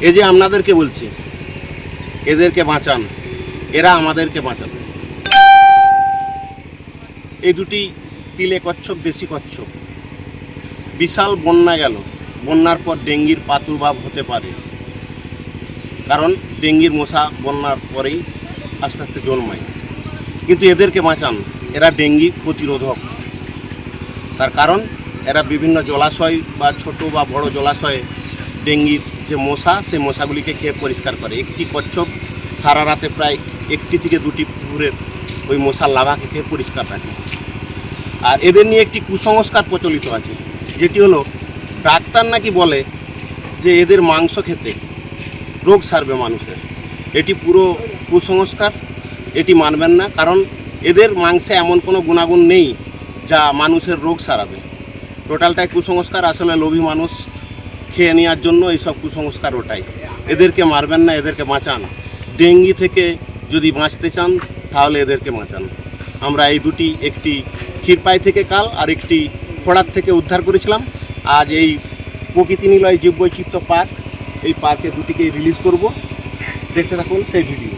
এই যে আপনাদেরকে বলছি, এদেরকে বাঁচান, এরা আমাদেরকে বাঁচান এই দুটি তিলে কচ্ছপ, দেশি কচ্ছপ। বিশাল বন্যা গেল। বন্যার পর ডেঙ্গির প্রাদুর্ভাব হতে পারে। কারণ ডেঙ্গির মশা বন্যার পরেই আস্তে আস্তে জন্মায়। কিন্তু এদেরকে বাঁচান। এরা ডেঙ্গি প্রতিরোধক। তার কারণ, এরা বিভিন্ন জলাশয় বা ছোট বা বড় জলাশয়ে ডেঙ্গির যে মশা, সেই মশাগুলিকে খেয়ে পরিষ্কার করে। একটি কচ্ছপ সারা রাতে প্রায় একটি থেকে দুটি পুকুরের ওই মশার লাভাকে খেয়ে পরিষ্কার রাখে। আর এদের নিয়ে একটি কুসংস্কার প্রচলিত আছে, যেটি হলো, ডাক্তার নাকি বলে যে এদের মাংস খেতে রোগ সারবে মানুষের। এটি পুরো কুসংস্কার, এটি মানবেন না, কারণ এদের মাংসে এমন কোনো গুণাগুণ নেই যা মানুষের রোগ সারাবে। টোটালটাই কুসংস্কার, আসলে লোভী মানুষ খেয়ে নেওয়ার জন্য এইসব কুসংস্কার ওটাই। এদেরকে মারবেন না, এদেরকে বাঁচান। ডেঙ্গি থেকে যদি বাঁচতে চান, তাহলে এদেরকে বাঁচান। আমরা এই দুটি, একটি ক্ষীরপাই থেকে কাল আর একটি ফোড়ার থেকে উদ্ধার করেছিলাম। আজ এই প্রকৃতি নিলয় জীববৈচিত্র্য পার্ক, এই পার্কে দুটিকে রিলিজ করব। দেখতে থাকুন সেই ভিডিও।